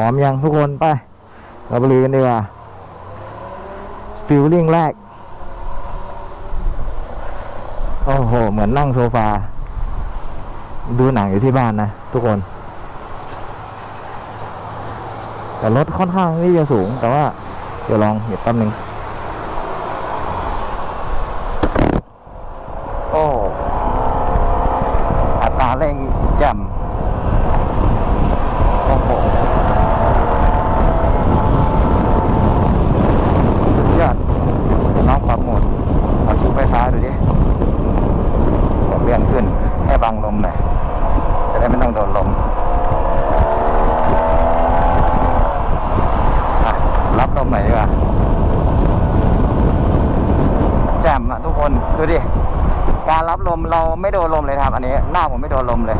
พร้อมยังทุกคนไป เราไปลุยกันดีกว่าฟิลลิ่งแรก โอ้โห เหมือนนั่งโซฟา ดูหนังอยู่ที่บ้านนะ ทุกคน แต่รถค่อนข้างที่จะสูง แต่ว่า เดี๋ยวลองเดี๋ยวแป๊บนึงโอ้อัตราเร่งแจ่มโอ้โห สุดยอดเดี๋ยวน้องปรับโหมดเอาชูไฟฟ้าดูดิกดเลื่อนขึ้น ให้บังลมหน่อย จะได้ไม่ต้องโดนลมอะรับลมหน่อยดีกว่าแจ่มอะทุกคน ดูดิ การรับลม เราไม่โดนลมเลยครับ อันนี้หน้าผมไม่โดนลมเลย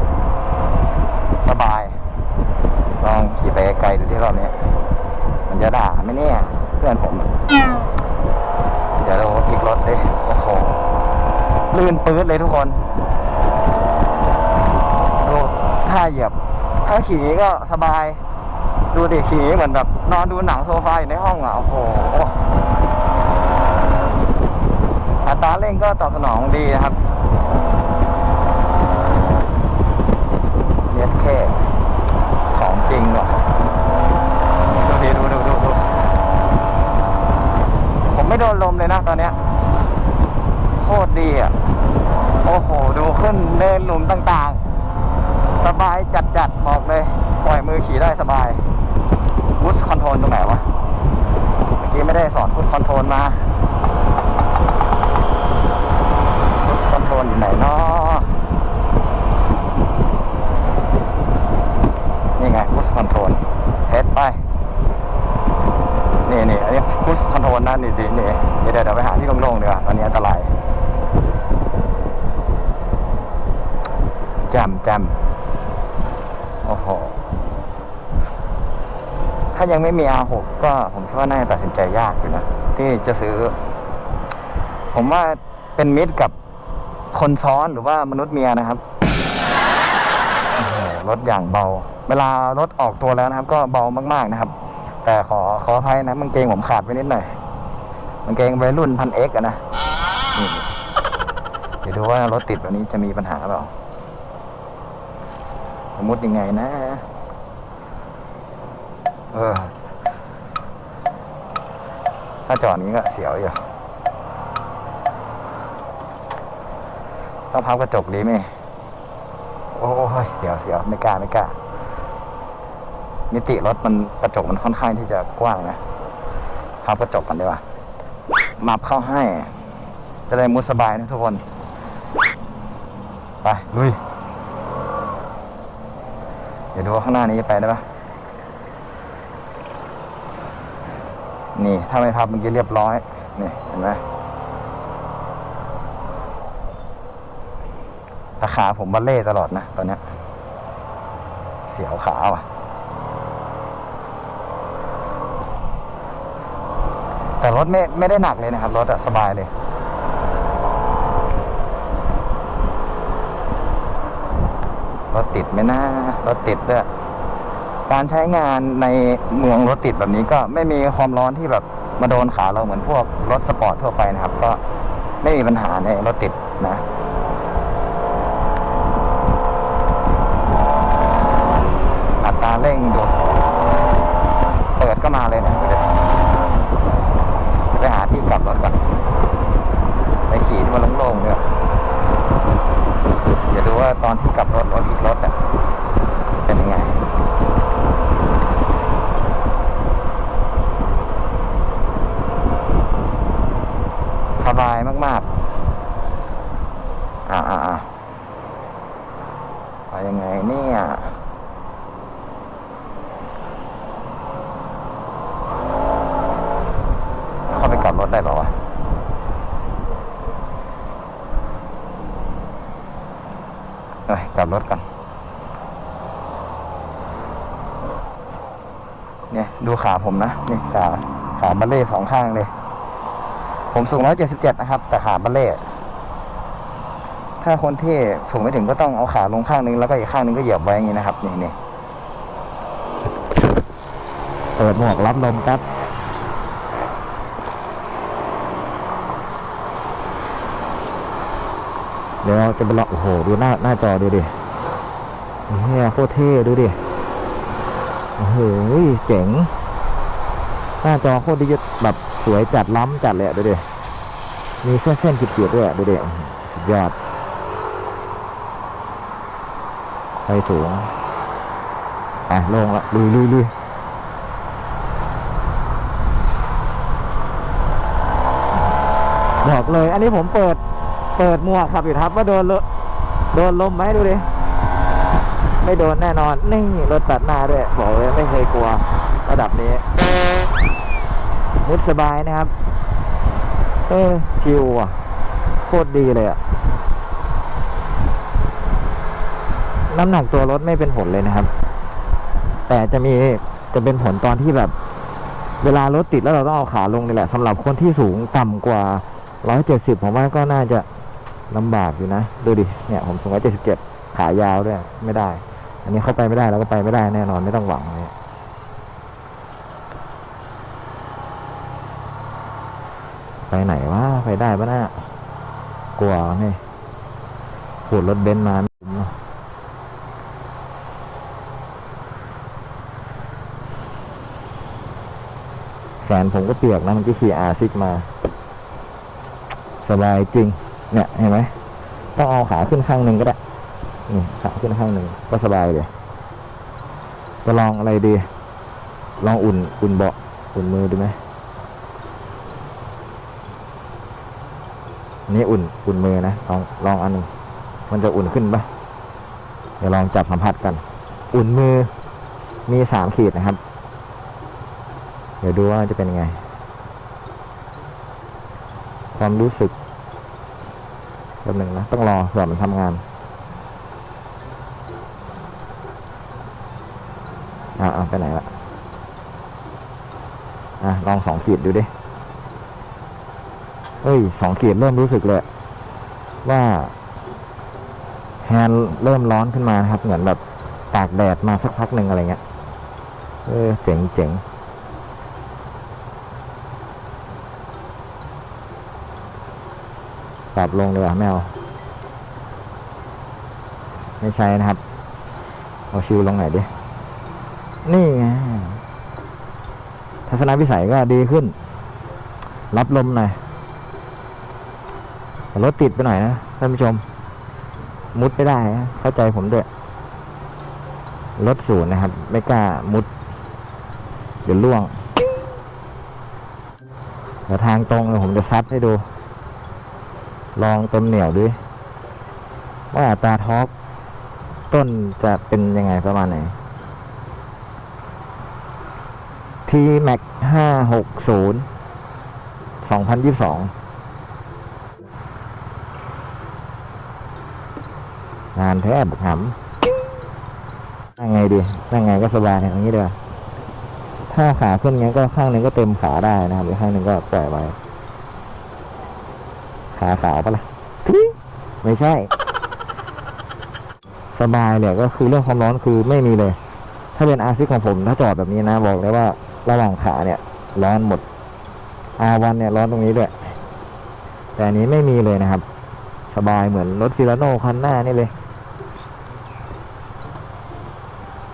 สบายลองขี่ไปไกลดูที่รอบนี้ มันจะด่าไหมเนี่ยเพื่อนผม เดี๋ยวเราอีกรถดิโอ้โหลื่นปื๊ดเลยทุกคนดูถ้าเหยียบ ถ้าขี่ก็สบาย ดูดิขี่เหมือนแบบนอนดูหนังโซฟาอยู่ในห้องอะโอ้โหอัตราเร่งก็ตอบสนองดีนะครับเนียแค่ ของจริงว่ะดูดิดูดูดูดูผมไม่โดนลมเลยนะตอนเนี้ยโคตรดีอะ โอ้โห ดูขึ้นเนินหลุมต่างๆ สบายจัดๆบอกเลย ปล่อยมือขี่ได้สบายบูสคอนโทรลตรงไหนวะ เมื่อกี้ไม่ได้สอนบูสคอนโทรลมา พุชคอนโทรลอยู่ไหนเนาะนี่ไงพุชคอนโทรลเซตไป นี่นี่อันนี้พุชคอนโทรลนะนี่ดินี่เดี๋ยวเดี๋ยวไปหาที่โล่งๆดีกว่าตอนนี้อันตรายแจมแจมโอ้โห ถ้า ยังไม่มี R6 ก็ผมคิดว่าน่าจะตัดสินใจยากอยู่นะ ที่จะซื้อ ผมว่าเป็นมิตรกับคนซ้อนหรือว่ามนุษย์เมียนะครับรถอย่างเบา เวลารถออกตัวแล้วนะครับ ก็เบามากๆนะครับ แต่ขอขออภัยนะมันเกงผมขาดไปนิดหน่อย มันเกงวัยรุ่นพันเอ็กอะนะเดี๋ยวดูว่ารถติดแบบนี้จะมีปัญหาเปล่าสมมติยังไงนะ เออ ถ้าจอดนี้ก็เสียวอยู่ต้องพับกระจกดีไหมโอ้ยเสียวเสียวไม่กล้าไม่กล้ามิติรถมันกระจกมันค่อนข้างที่จะกว้างนะพับกระจกกันดีกว่ามับเข้าให้ จะได้มุดสบายนะทุกคน ไปลุย เดี๋ยวดูว่าข้างหน้านี้ไปได้ปะ นี่ ถ้าไม่พับมื่อกี้เรียบร้อย นี่เห็นไหมต่ขาผมบัลเล่ตลอดนะ ตอนเนี้ยเสียวขาว่ะ แต่รถไม่ไม่ได้หนักเลยนะครับ รถอะสบายเลยรถติดไหมนะรถติดด้วย การใช้งานในเมืองรถติดแบบนี้ก็ไม่มีความร้อนที่แบบมาโดนขาเราเหมือนพวกรถสปอร์ตทั่วไปนะครับ ก็ไม่มีปัญหาในรถติดนะ อัตราเร่งดูเปิดก็มาเลยเนี่ยเดี๋ยวไปหาที่กลับรถก่อนไปขี่ที่มันโล่งๆเนี่ยเดี๋ยวดูว่าตอนที่กลับรถรถอีกรถอะจะเป็นยังไง สบายมากๆ อ่าอ่าอ่าไปยังไงเนี่ย เข้าไปกลับร ถได้เหรอวะเอ้ยกลับรถก่อนเนี่ยดูขาผมนะ นี่ขาขาบัลเล่สองข้างเลย ผมสูงร้อยเจ็ดสิบเจ็ดนะครับ แต่ขาบัลเล่ถ้าคนที่สูงไม่ถึงก็ต้องเอาขาลงข้างนึงแล้วก็อีกข้างนึงก็เหยียบไว้อย่างนี้นะครับ นี่นี่เปิดหมวกรับลมแป๊บ เดี๋ยวจะไปลองโอ้โห ดูหน้าหน้าจอดูดิเฮียโคตรเท่ดูดิ โอ้โหเจ๋ง หน้าจอโคตรดิจิตแบบสวยจัดล้ำจัดเลยอะดูดิ มีเส้นเส้นขีดๆด้วยอะดูดิอื้อหือสุดยอดไปสูงอะลงละลุยลุยลุยบอกเลย อันนี้ผมเปิด เปิดหมวกขับอยู่ครับว่าโดนลโดนลมไหมดูดิ ไม่โดนแน่นอน นี่รถตัดหน้าด้วย บอกเลยไม่เคยกลัว ระดับนี้มุดสบายนะครับ เออชิวอะ โคตรดีเลยอะ น้ำหนักตัวรถไม่เป็นผลเลยนะครับ แต่จะมีจะเป็นผลตอนที่แบบ เวลารถติดแล้วเราต้องเอาขาลงนี่แหละสำหรับคนที่สูงต่ำกว่า 170 ผมว่าก็น่าจะ ลำบากอยู่นะ ดูดิ เนี่ยผมสูง177ขายาวด้วย ไม่ได้ อันนี้เข้าไปไม่ได้แล้วก็ไปไม่ได้แน่นอนไม่ต้องหวังเลยไปไหนวะไปได้ปะน่ะกลัวนี่ขูดรถเบนซ์มาไม่คุ้มอะแขนผมก็เปียกนะมันก็ขี่อาซิกมา สบายจริง เนี่ยเห็นไหมต้องเอาขาขึ้นข้างหนึ่งก็ได้นี่ขาขึ้นข้างหนึ่งก็สบายเลยจะลองอะไรดี ลองอุ่นอุ่นเบาะอุ่นมือดีไหมนี่อุ่นอุ่นมือนะลองลองอันหนึ่งมันจะอุ่นขึ้นปะเดี๋ยวลองจับสัมผัสกัน อุ่นมือมีสามขีดนะครับ เดี๋ยวดูว่าจะเป็นยังไง ความรู้สึก ป๊บหนึ่งนะ ต้องรอเผื่อมันทำงาน อ่าไปไหนละอะลองสองขีดดูดิ เอ้ยสองขีดเริ่มรู้สึกเลย ว่าแฮนด์เริ่มร้อนขึ้นมาครับ เหมือนแบบตากแดดมาสักพักหนึ่งอะไรเงี้ย เออเจ๋งเจ๋ง ปรับลงเลยอะไม่เอาไม่ใช่นะครับ เอาชิวลงหน่อยดิ นี่ไง ทัศนวิสัยก็ดีขึ้น รับลมหน่อยรถติดไปหน่อยนะท่านผู้ชม มุดไม่ได้นะเข้าใจผมด้วย รถศูนนะครับ ไม่กล้ามุด เดี๋ยวล่วงเดี๋ยวทางตรงเลยผมจะซัดให้ดู ลองต็มเหนียวดูดิว่าอัตราท็อปต้นจะเป็นยังไงประมาณไหน T Max ห้าหกศูนย์สองพันยี่สองงานแท้บุกหำนั่งไงดีนั่งไงก็สบายอย่างนี้เดียวถ้าขาขึ้นงั้นก็ข้างหนึ่งก็เต็มขาได้นะครับอีกข้างหนึ่งก็ปล่อยไว้ ขาขาวปะล่ะทุยไม่ใช่ สบายเลยก็คือเรื่องความร้อนคือไม่มีเลย ถ้าเป็นอาซิของผม ถ้าจอดแบบนี้นะ บอกเลยว่าระหว่างขาเนี่ยร้อนหมดอาวันเนี่ยร้อนตรงนี้ด้วย แต่อันนี้ไม่มีเลยนะครับ สบายเหมือนรถฟิลาโน่คันหน้านี่เลย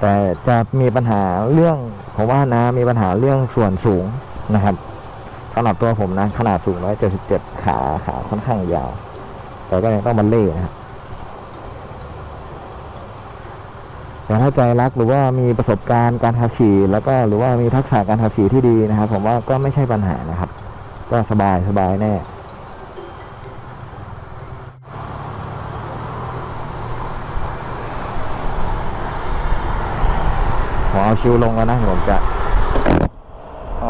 แต่จะมีปัญหาเรื่องผมว่านะมีปัญหาเรื่องส่วนสูงนะครับ สำหรับตัวผมนะขนาดสูง 177 ขาขาค่อนข้างยาว แต่ก็ยังต้องบัลเล่นะครับแต่ถ้าใจรักหรือว่ามีประสบการณ์การขับขี่แล้วก็หรือว่ามีทักษะการขับขี่ที่ดีนะครับ ผมว่าก็ไม่ใช่ปัญหานะครับ ก็สบายสบายแน่ผมเอาชิวลงแล้วนะผมจะ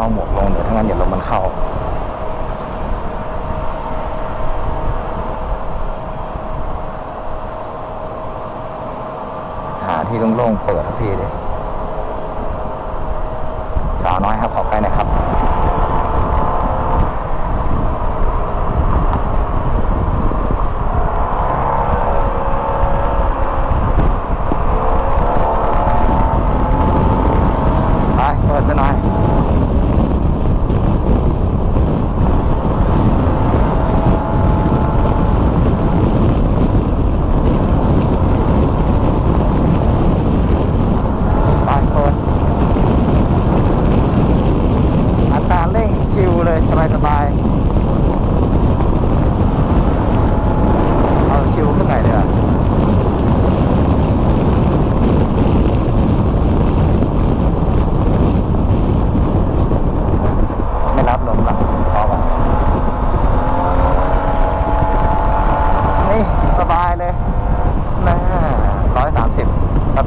เอาหมวกลงเดี๋ยวถ้างั้นเดี๋ยวลมมันเข้าหาที่โล่งๆเปิดสักทีเลยาวน้อยครับ ขอใกล้หนะครับ ไป เปิดไปหน่อย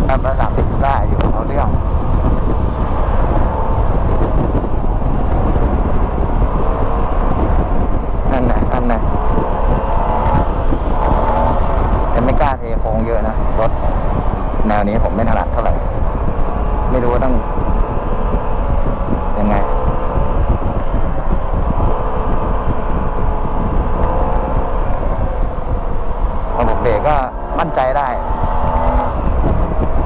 แป๊บละสามสิบได้อยู่เอาเรื่อง นั่นนะนั่นนะแต่ไม่กล้าเทโค้งเยอะนะ รถแนวนี้ผมไม่ถนัดเท่าไหร่ ไม่รู้ว่าต้อง ยังไง ระบบเบรกก็มั่นใจได้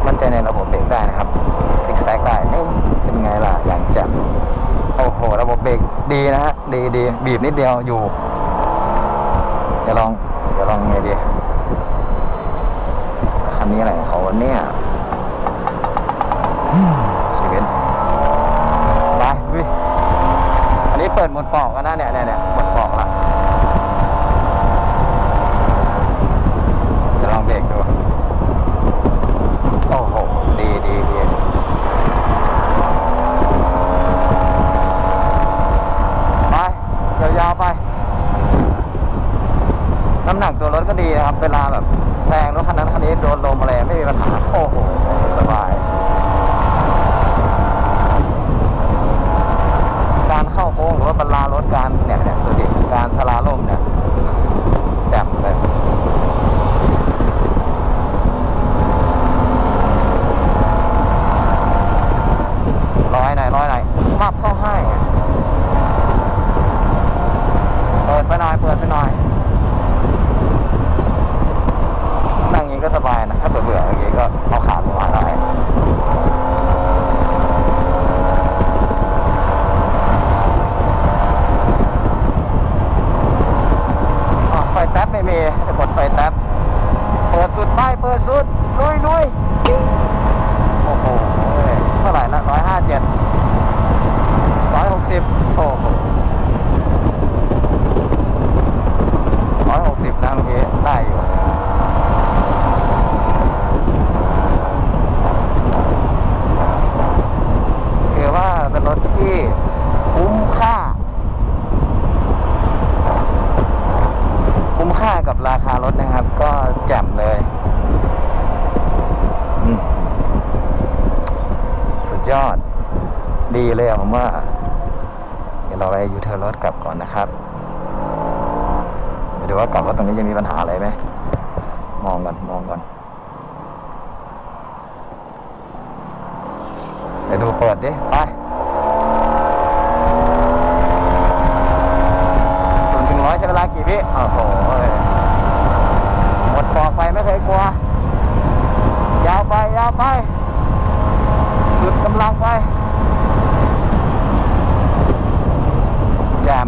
มั่นใจในระบบเบรกได้นะครับซิกแซกได้นี่เป็นไงล่ะ อย่างแจ่มโอ้โห ระบบเบรกดี นะฮะดีดีบีบนิดเดียวอยู่ เดี๋ยวลองเดี๋ยวลองไงดีคันนี้อะไรเขาเนี่ยชีวิตไปวิอันนี้เปิดหมดปอกกันนะเนี่ยเนี่ยเนี่ยหมดปอกละ จะลองเบรกดู โอ้โห ดีดีดีไป ยาวๆไป น้ำหนักตัวรถก็ดีนะครับ เวลาแบบแซงรถคันนั้นคันนี้โดนลมอะไรไม่มีปัญหา โอ้โห สบาย 500 ว่ากลับว่าตรงนี้จะมีปัญหาอะไรไหมมองก่อนมองก่อนเดี๋ยวดูเปิดดิไปศูนย์ถึงร้อยใช้เวลากี่วิอ้โหหมดปอกไปไม่เคยกลัว ยาวไป ยาวไป สุดกำลังไป แจม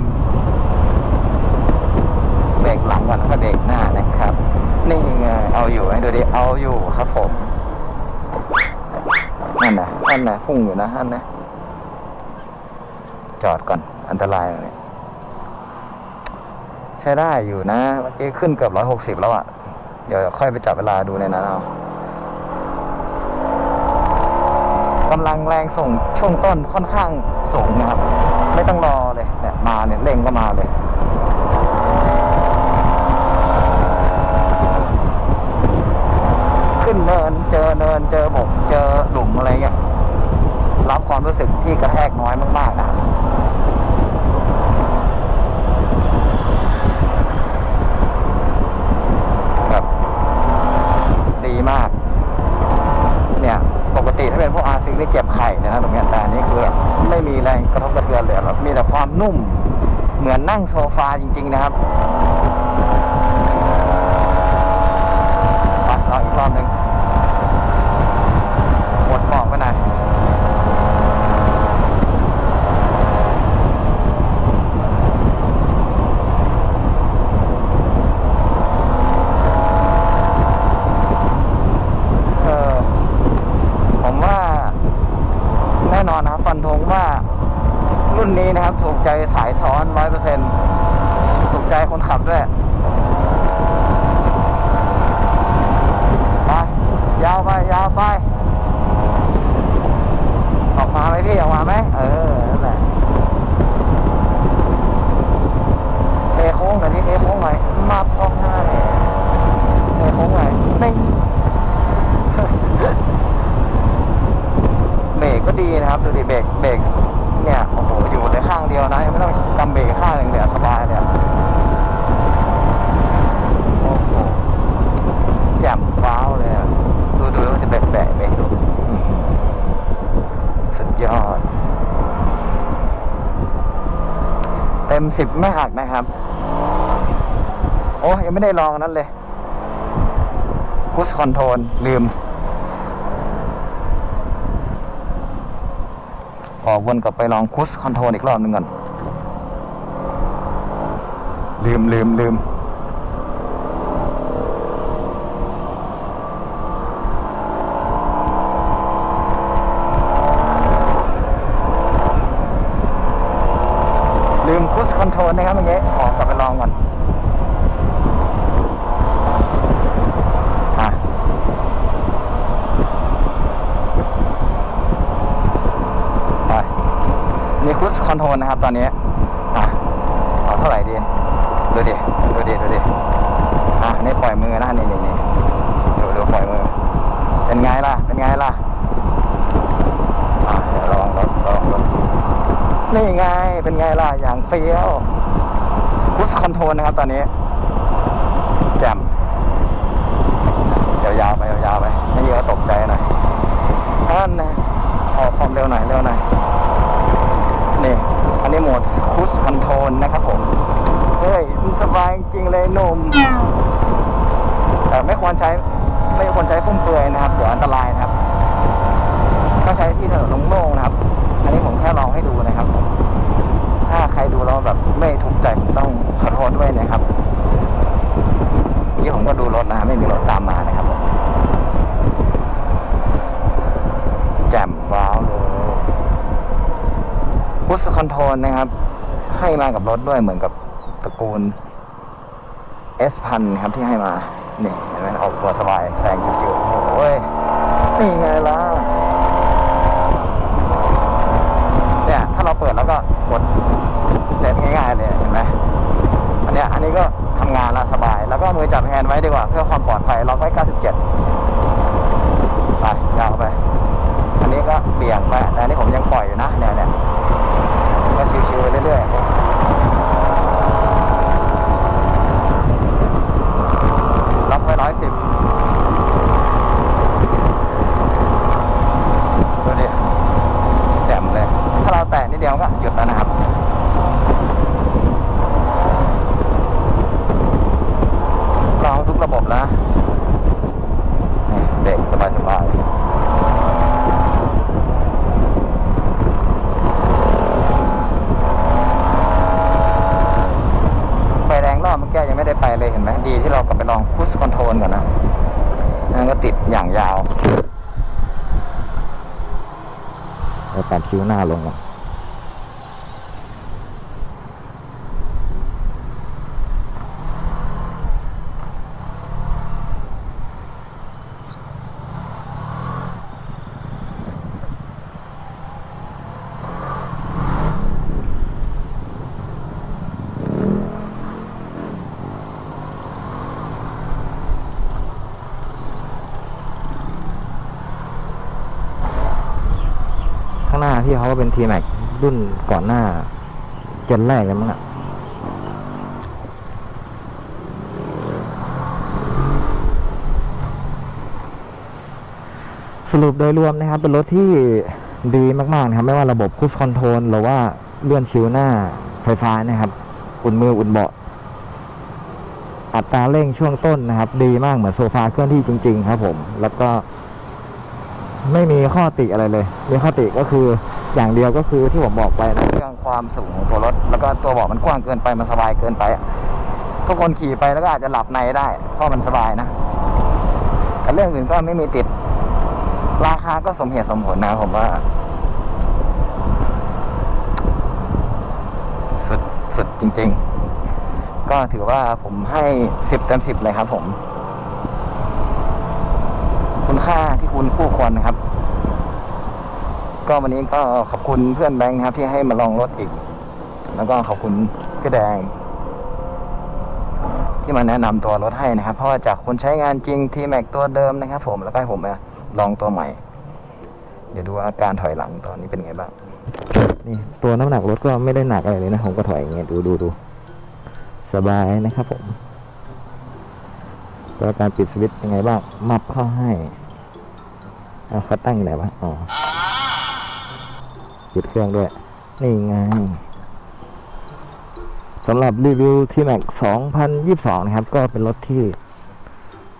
เบรกหลังก่อนแล้วก็เบรกหน้านะครับ นี่ไง เอาอยู่ให้ดูดิ เอาอยู่ครับผม นั่นนะนั่นนะ พุ่งอยู่นะนั่นนะ จอดก่อน อันตรายเลยใช้ได้อยู่นะ เมื่อกี้ขึ้นเกือบร้อยหกสิบแล้วอะ่ะ เดี๋ยวค่อยไปจับเวลาดูในนั้นเอากำลังแรงส่งช่วงต้นค่อนข้างสูงนะครับ ไม่ต้องรอเลยเนี่ยมาเนี่ยเร่งก็มาเลยขึ้นเนินเจอเนินเจอบกเจอหลุมอะไรเงี้ย รับความรู้สึกที่กระแทกน้อยมากๆนะครับแบบดีมาก เนี่ย ปกติถ้าเป็นพวกอาซิกนี่เจ็บไข่นะตรงนี้แต่อันนี้คือแบบไม่มีแรงกระทบกระเทือนเลยแบบมีแต่ความนุ่ม เหมือนนั่งโซฟาจริง ๆ นะครับไปรออีกรอบหนึ่งหมดบอกไปหน่อยเออ ผมว่าแน่นอนนะครับฟันธงว่ารุ่นนี้นะครับ ถูกใจสายซ้อนร้อยเปอร์เซ็นถูกใจคนขับด้วย ไป ยาวไป ยาวไป ออกมาไหมพี่ ออกมาไหมเออ นั่นแหละ เทโค้งหน่อยดิเทโค้งหน่อยมาพร้อมหน้าเลยเทโค้งหน่อยนี่ ดีนะครับ ดูดิเบรกเบรกเนี่ย โอ้โห อยู่ในข้างเดียวนะ ยังไม่ต้องกำเบรกข้างหนึ่งเลยอะสบายเลยอะโอ้โห แจ่มว้าวเลยอะดูดูแล้วมันจะแบะแบะเบรกดูอื้อหือสุดยอด เต็ม สิบไม่หักนะครับ โอ้ยังไม่ได้ลองนั้นเลยคุสคอนโทรลลืม ขอวนกลับไปลองคุสคอนโทรลอีกรอบหนึ่งก่อน ลืมลืมลืม ลืมคุสคอ นนะครับเมื่อกี้ขอกลับไปลองก่อนอะไปนี่คุสคอนโทรลนะครับตอนนี้อะเอาเท่าไหร่ดี ดูดิ ดูดิ ดูดิ อะนี่ปล่อยมือนะนี่นี่นี่ดูดูปล่อยมือ เป็นไงล่ะ เป็นไงล่ะอะเดี๋ยวลองรถลองนี่ไง เป็นไงล่ะ อย่างเฟี้ยว คุสคอนโทรลนะครับตอนนี้ แจมยาวๆไปยาวๆไปไม่เยอะตกใจหน่อยนั่นนะออกความเร็วหน่อยเร็วหน่อยนี่อันนี้โหมดคุสคอนโทรลนะครับผมเฮ้ยมันสบายจริงเลยนมแต่ไม่ควรใช้ไม่ควรใช้ฟุ่มเฟือยนะครับ เดี๋ยวอันตรายนะครับ ต้องใช้ที่ถนนโล่งๆนะครับ อันนี้ผมแค่ลองให้ดูนะครับ ถ้าใครดูแล้วแบบไม่ถูกใจผมต้องขอโทษด้วยนะครับเมื่อกี้ผมก็ดูรถนะไม่มีรถตามมานะครับผมแจ่มว้าวเลย พุชคอนโทรลนะครับ ให้มากับรถด้วยเหมือนกับตระกูล S พันครับที่ให้มานี่เห็นไหมออกตัวสบายแซงจิ๋วๆโอ้ยนี่ไงล่ะเนี่ยถ้าเราเปิดแล้วก็กดเซตง่ายๆเลยเห็นไหมอันเนี้ยอันนี้ก็ทำงานแล้วสบาย แล้วก็มือจับแฮนด์ไว้ดีกว่า เพื่อความปลอดภัยล็อกไว้ 97 ไปยาวไป อันนี้ก็เบี่ยงไปแต่อันนี้ผมยังปล่อยอยู่นะเนี่ยเนี่ย ชิวๆไปเรื่อยๆล็อกไว้ร้อยสิบดูดิแจ่มเลย ถ้าเราแตะนิดเดียวก็หยุดแล้วนะครับลองทุกระบบนะเด็กสบายสบายไฟแดงรอบเมื่อกี้ยังไม่ได้ไปเลยเห็นไหมดีที่เรา กลับไปลองพุชคอนโทรลก่อนนะนั่นก็ติดอย่างยาวเราตัดคิ้วหน้าลงก่อน ที่เขาก็เป็น T-Max รุ่นก่อนหน้า เจนแรกเลยมั้งอะสรุปโดยรวมนะครับ เป็นรถที่ดีมากๆนะครับ ไม่ว่าระบบคุชคอนโทรลหรือว่าเลื่อนชิวหน้าไฟฟ้านะครับ อุ่นมืออุ่นเบาะอัตราเร่งช่วงต้นนะครับ ดีมากเหมือนโซฟาเคลื่อนที่จริง ๆ ครับผม แล้วก็ไม่มีข้อติอะไรเลย มีข้อติก็คือ อย่างเดียวก็คือที่ผมบอกไปนะเรื่องความสูงของตัวรถ แล้วก็ตัวเบาะมันกว้างเกินไปมันสบายเกินไปอะทุกคนขี่ไปแล้วก็อาจจะหลับในได้เพราะมันสบายนะแต่เรื่องอื่นก็ไม่มีติด ราคาก็สมเหตุสมผลนะผมว่า สุดสุดจริง ๆ ก็ถือว่าผมให้สิบเต็มสิบเลยครับผม คุณค่าที่คุณคู่ควรนะครับ ก็วันนี้ก็ขอบคุณเพื่อนแบงค์นะครับ ที่ให้มาลองรถอีก แล้วก็ขอบคุณพี่แดง ที่มาแนะนำตัวรถให้นะครับ เพราะว่าจากคนใช้งานจริงทีแม็กตัวเดิมนะครับ ผมแล้วก็ให้ผมมาลองตัวใหม่ เดี๋ยวดูอาการถอยหลังตอนนี้เป็นไงบ้างนี่ตัวน้ำหนักรถก็ไม่ได้หนักอะไรเลยนะผมก็ถอยอย่างเงี้ยดูดูดูสบายนะครับผมแล้วการปิดสวิตช์ยังไงบ้างมับเข้าให้เอาเขาตั้งอยู่ไหนวะอ๋อ ปิดเครื่องด้วย นี่ไงสำหรับรีวิวที่แม็ก2022 นะครับ ก็เป็นรถที่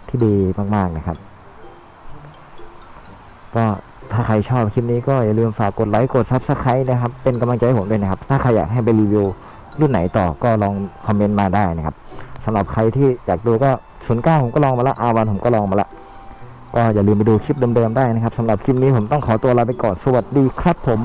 ที่ดีมาก ๆ นะครับ ก็ถ้าใครชอบคลิปนี้ก็อย่าลืมฝากกดไลค์ กด Subscribe นะครับ เป็นกำลังใจให้ผมด้วยนะครับ ถ้าใครอยากให้ไปรีวิวรุ่นไหนต่อก็ลองคอมเมนต์มาได้นะครับสำหรับใครที่อยากดูก็09ผมก็ลองมาละอาวันผมก็ลองมาละ ก็อย่าลืมไปดูคลิปเดิมๆได้นะครับสำหรับคลิปนี้ผมต้องขอตัวลาไปก่อนสวัสดีครับผม